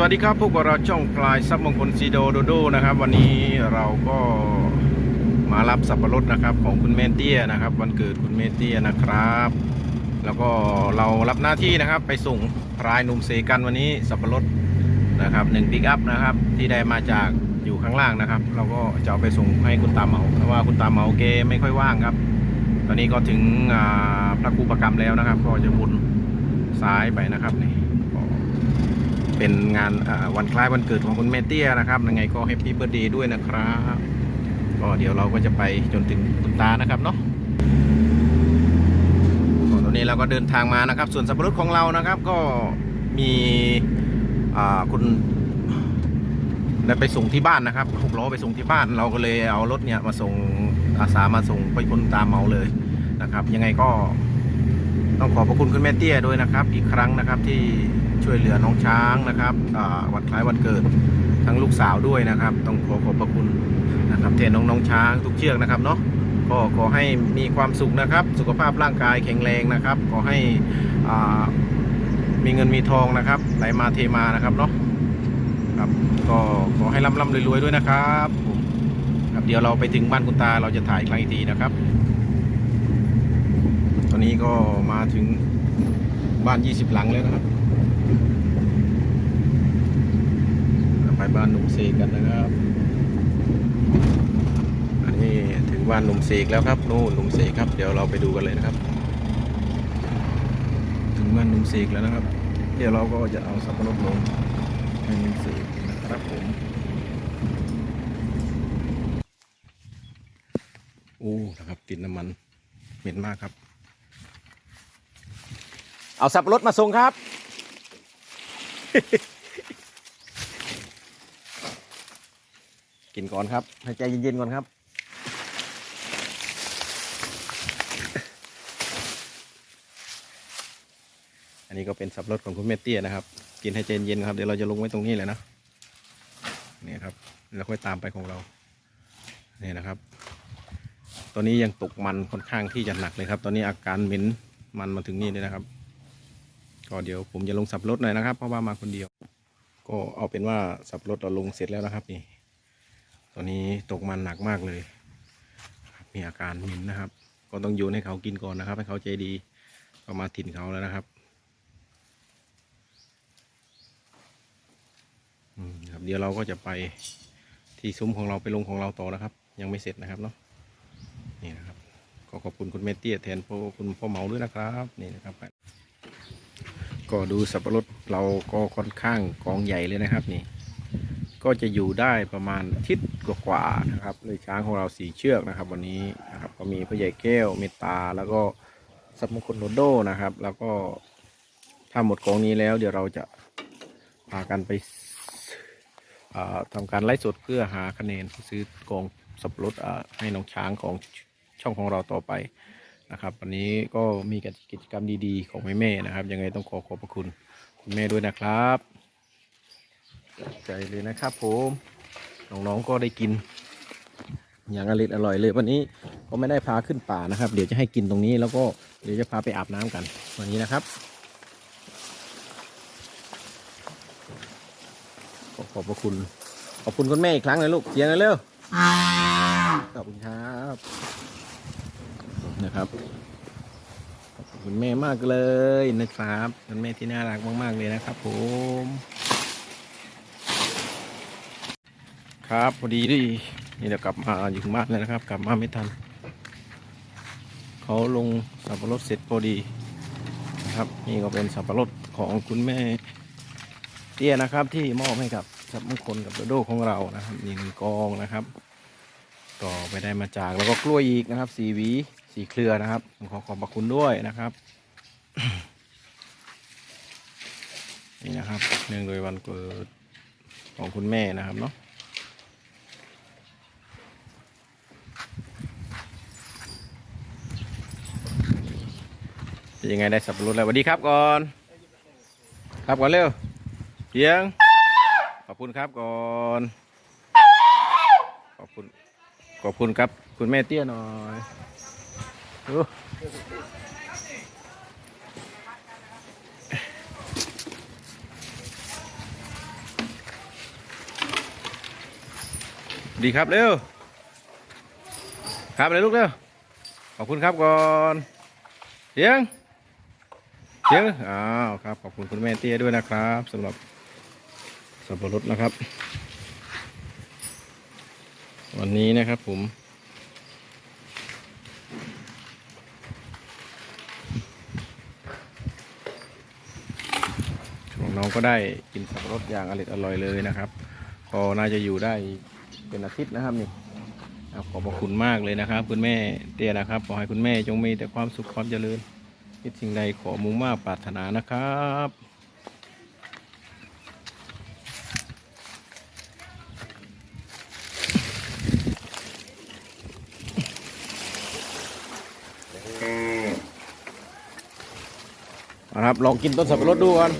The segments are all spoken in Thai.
สวัสดีครับพวกเราช่องพลายซับมงคลซีโดโดโดนะครับ วันนี้เราก็มารับสับปะรดนะครับ ของคุณเมเตียนะครับ วันเกิดคุณเมเตียนะครับ แล้วก็เรารับหน้าที่นะครับ ไปส่งพลายหนุ่มเซกันวันนี้สับปะรดนะครับหนึ่งปิกอัพนะครับ ที่ได้มาจากอยู่ข้างล่างนะครับ เราก็จะเอาไปส่งให้คุณตาเหมาเพราะว่าคุณตาเหมาเกไม่ค่อยว่างครับ ตอนนี้ก็ถึงพระครูประกรรมแล้วนะครับ ก็จะวนซ้ายไปนะครับนี่ เป็นงานวันคล้ายวันเกิดของคุณเมเตียนะครับยังไงก็แฮปปี้เบ t ร์เดย์ด้วยนะครับก็เดี๋ยวเราก็จะไปจนถึงคุณตานะครับเนาะตอนนี้เราก็เดินทางมานะครับ ส่วนสับปะรดของเรานะครับก็มีคุณได้ไปส่งที่บ้านนะครับหกล้อไปส่งที่บ้าน เราก็เลยเอารถเนี่ยมาส่งอาสามาส่งไปคุณตาเมาเลยนะครับ ยังไงก็ ต้องขอบพระคุณคุณแม่เตี้ยด้วยนะครับ อีกครั้งนะครับที่ช่วยเหลือน้องช้างนะครับวันคล้ายวันเกิดทั้งลูกสาวด้วยนะครับ ต้องขอขอบพระคุณนะครับแทนน้องน้องช้างทุกเชือกนะครับเนาะก็ขอให้มีความสุขนะครับ สุขภาพร่างกายแข็งแรงนะครับ ขอให้อ่ามีเงินมีทองนะครับไหลมาเทมานะครับเนาะครับก็ขอให้ร่ำร่ำรวยๆด้วยนะครับผมครับเดี๋ยวเราไปถึงบ้านคุณตาเราจะถ่ายอีกครั้งอีกทีนะครับ อนนี้ก็มาถึงบ้าน 20 หลังแล้วนะครับ ไปบ้านหนุ่มเสกกันนะครับ อันนี้ถึงบ้านหนุ่มเสกแล้วครับนู่นหนุ่มเสกครับ เดี๋ยวเราไปดูกันเลยนะครับ ถึงบ้านหนุ่มเสกแล้วนะครับ เดี๋ยวเราก็จะเอาสับปะรดลงให้หนุ่มเสกนะครับผมโอ้นะครับติดน้ำมันเหม็นมากครับ เอาสับปะรถมาส่งครับ กินก่อนครับให้ใจเย็นๆก่อนครับ อันนี้ก็เป็นสับปะรถของคุณเมตเตี้ยนะครับ กินให้ใจเย็นๆครับเดี๋ยวเราจะลงไว้ตรงนี้เลยนะนี่ครับแล้วค่อยตามไปของเราเนี่ยนะครับ ตอนนี้ยังตกมันค่อนข้างที่จะหนักเลยครับ ตอนนี้อาการเหม็นมันมาถึงนี่เลยนะครับ ก็เดี๋ยวผมจะลงสับรถหน่อยนะครับ เพราะว่ามาคนเดียว ก็เอาเป็นว่าสับรถเราลงเสร็จแล้วนะครับนี่ ตอนนี้ตกมันหนักมากเลย มีอาการหม็นนะครับ ก็ต้องโยนให้เขากินก่อนนะครับ ให้เขาใจดีก็มาถิ่นเขาแล้วนะครับครับเดี๋ยวเราก็จะไปที่ซุ้มของเราไปลงของเราต่อนะครับ ยังไม่เสร็จนะครับเนาะนี่นะครับ ก็ขอบคุณคุณเมตเตียแทนพ่อคุณพ่อเหมาด้วยนะครับ นี่นะครับ ก็ดูสับปะรดเราก็ค่อนข้างกองใหญ่เลยนะครับนี่ ก็จะอยู่ได้ประมาณทิศกว่าๆนะครับเลยช้างของเราสีเชือกนะครับ วันนี้นะครับก็มีพ่อใหญ่แก้วเมตตาแล้วก็สับมงคลโดโดนะครับ แล้วก็ถ้าหมดกองนี้แล้ว เดี๋ยวเราจะพากันไปอ่าทำการไล่สดเพื่อหาคะแนนซื้อกองสับปะรดให้น้องช้างของช่องของเราต่อไป นะครับ วันนี้ก็มีกิจกรรมดีๆ ของแม่แม่ๆนะครับ ยังไงต้องขอขอบพระคุณคุณแม่ด้วยนะครับใจเลยนะครับผมน้องๆก็ได้กิน อย่างอร่อยอร่อยเลยวันนี้ก็ไม่ได้พาขึ้นป่านะครับ เดี๋ยวจะให้กินตรงนี้แล้วก็เดี๋ยวจะพาไปอาบน้ำกันวันนี้นะครับขอขอบพระคุณ ขอบคุณคุณแม่อีกครั้งเลยลูกเสียงเลยเร็วขอบคุณครับ นะครับขอบคุณแม่มากเลยนะครับเป็นแม่ที่น่ารักมาก ๆ เลยนะครับ ผม ครับพอดีดินี่เดี๋ยวกลับมาอยู่บ้านแล้วนะครับ กลับมาไม่ทันเขาลงสับปะรดเสร็จพอดีนะครับ นี่ก็เป็นสับปะรดของคุณแม่เตี้ยนะครับ ที่มอบให้กับสับมงคลกับโดโดของเรานะครับนี่หนึ่งกองนะครับ ก็ไปได้มาจากแล้วก็กล้วยอีกนะครับสีหวี สีเครือนะครับผมขอขอบพระคุณด้วยนะครับ นี่นะครับเนื่องโดยวันเกิดของคุณแม่นะครับเนาะยังไงได้สับปะรดแล้วสวัสดีครับก่อน ครับก่อนเร็วเสียง ขอบคุณครับก่อน ขอบคุณ ขอบคุณครับ คุณแม่เตี้ยหน่อย ดีครับเร็ว ครับเลยลูกเร็ว ขอบคุณครับก่อนเสียงเสียงอ้าวครับ ขอบคุณคุณแม่เตี้ยด้วยนะครับสำหรับสับปะรดนะครับ วันนี้นะครับผม น้องก็ได้กินสับปะรดอย่างอร่อยอร่อยเลยนะครับก็น่าจะอยู่ได้เป็นอาทิตย์นะครับนี่ขอบพระคุณมากเลยนะครับ คุณแม่เตี้ยนะครับขอให้คุณแม่จงมีแต่ความสุขความเจริญคิดสิ่งใดขอมุ่งมากปรารถนานะครับเอาครับลองกินต้นสับปะรดดูก่อน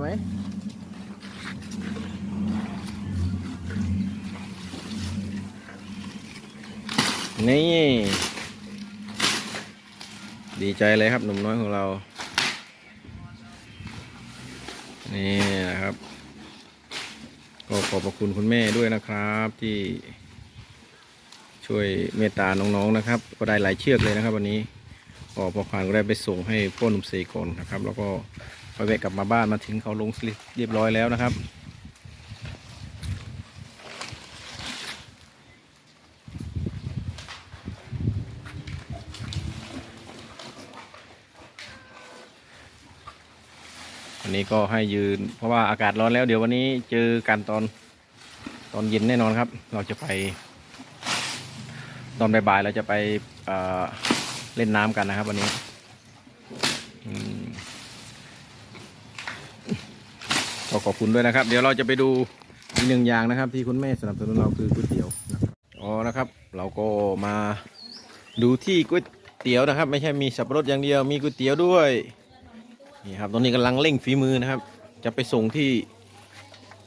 ไหมนี่ ดีใจเลยครับหนุ่มน้อยของเรา นี่นะครับ ก็ขอบพระคุณคุณแม่ด้วยนะครับที่ช่วยเมตตาน้องๆนะครับ ก็ได้หลายเชือกเลยนะครับ วันนี้ก็พอผ่านก็ได้ไปส่งให้พ่อหนุ่มเสกก่อนนะครับ แล้วก็ ไปแวะกลับมาบ้านมาถึงเขาลงสลิปเรียบร้อยแล้วนะครับ วันนี้ก็ให้ยืน เพราะว่าอากาศร้อนแล้ว เดี๋ยววันนี้เจอกันตอนตอนเย็นแน่นอนครับ เราจะไป ตอนบ่ายๆเราจะไปเอ่อเล่นน้ำกันนะครับวันนี้อืมก็ข อบคุณด้วยนะครับ เดี๋ยวเราจะไปดูอีกหนึ่งอย่างนะครับ ที่คุณแม่สนับสนุนเราคือก๋วยเตี๋ยวอ๋อนะครับ เราก็มาดูที่ก๋วยเตี๋ยวนะครับ ไม่ใช่มีสับปะรดอย่างเดียวมีก๋วยเตี๋ยวด้วยนี่ครับตอนนี้กำลังเร่งฝีมือนะครับ จะไปส่งที่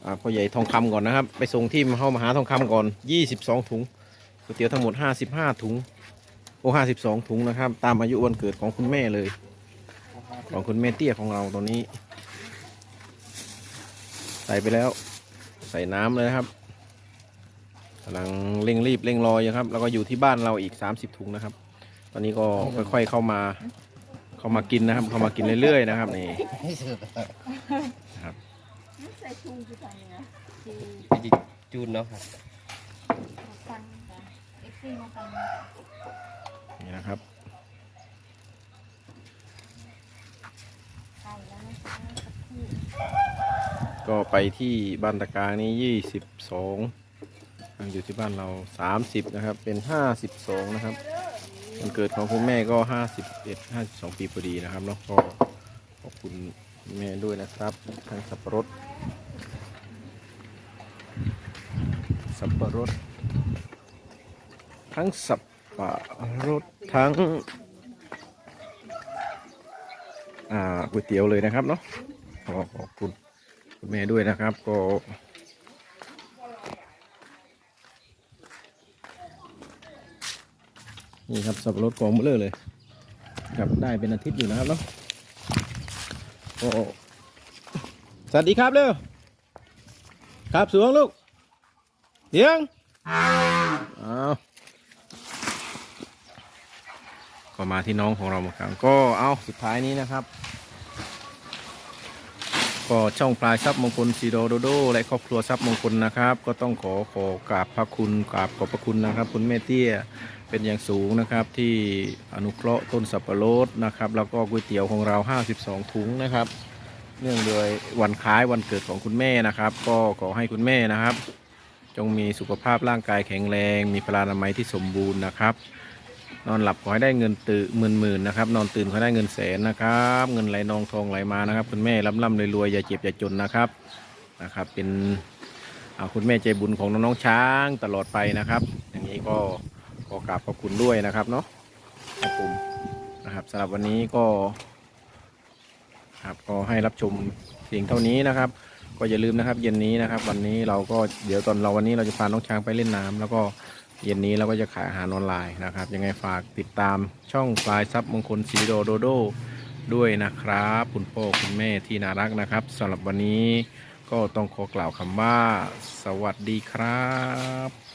อ่าพ่อใหญ่ทองคำก่อนนะครับ ไปส่งที่เข้ามหาทองคำก่อน 22 ถุงก๋วยเตี๋ยวทั้งหมด 55 ถุงโอ้ห้าสิบสองถุงนะครับ ตามอายุวันเกิดของคุณแม่เลย ของคุณแม่เตี้ยของเราตอนนี้ ส่ไปแล้ว ใส่น้ำเลยนะครับกำลังเร่งรีบเร่งรอยอยู่ครับ แล้วก็อยู่ที่บ้านเราอีก 30 ถุงนะครับ ตอนนี้ก็ค่อยๆเข้ามา เข้ามากินนะครับ เข้ามากินเรื่อยๆนะครับนี่ใส่ชุงคือทางนี้นะคือจูนเนาะครับฟังเอฟซีมาฟังนี่นะครับ ใช่แล้วนะคะที่ ก็ไปที่บ้านตะกางนี้ยี่สิบสองอยู่ที่บ้านเราสามสิบนะครับ เป็นห้าสิบสองนะครับวันเกิดของคุณแม่ก็ห้าสิบเอ็ดห้าสิบสองปีพอดีนะครับเนาะก็ขอบคุณแม่ด้วยนะครับทั้งสับปะรดสับปะรด ทั้งสับปะรดทั้งก๋วยเตี๋ยวเลยนะครับเนาะขอขอบคุณ คุณแม่ด้วยนะครับก็นี่ครับสับปะรดกองเบลอเลยครับได้เป็นอาทิตย์อยู่นะครับเนาะโอ้สวัสดีครับเร็วครับสวงลูกเสียงอ้าวก็มาที่น้องของเราเหมือนกันก็เอาสุดท้ายนี้นะครับ ก็ช่องปลายทรัพย์มงคลซีโดโดโดและครอบครัวทรัพย์มงคลนะครับ ก็ต้องขอขอกราบพระคุณกราบขอบพระคุณนะครับ คุณแม่เตี้ยเป็นอย่างสูงนะครับที่อนุเคราะห์ต้นสับปะรดนะครับ แล้วก็ก๋วยเตี๋ยวของเรา 52 ถุงนะครับ เนื่องโดยวันคล้ายวันเกิดของคุณแม่นะครับ ก็ขอให้คุณแม่นะครับ จงมีสุขภาพร่างกายแข็งแรง มีพลานามัยที่สมบูรณ์นะครับ นอนหลับขอให้ได้เงินตื่นหมื่นหมื่นๆนะครับ นอนตื่นขอให้ได้เงินแสนนะครับ เงินไหลนองทองไหลมานะครับ คุณแม่ร่ำร่ำรวยรวยอย่าเจ็บอย่าจนนะครับนะครับ เป็นคุณแม่ใจบุญของน้องๆช้างตลอดไปนะครับ อย่างนี้ก็ขอกราบขอบคุณด้วยนะครับเนาะครับผมนะครับสำหรับวันนี้ก็ครับก็ให้รับชมเพียงเท่านี้นะครับ ก็อย่าลืมนะครับ เย็นนี้นะครับ วันนี้เราก็เดี๋ยวตอนเราวันนี้เราจะพาน้องช้างไปเล่นน้ำแล้วก็ เย็นนี้เราก็จะขายอาหารออนไลน์นะครับ ยังไงฝากติดตามช่องปลายซับมงคลสีโดโดโดด้วยนะครับ คุณพ่อคุณแม่ที่น่ารักนะครับสำหรับวันนี้ก็ต้องขอกล่าวคำว่า สวัสดีครับ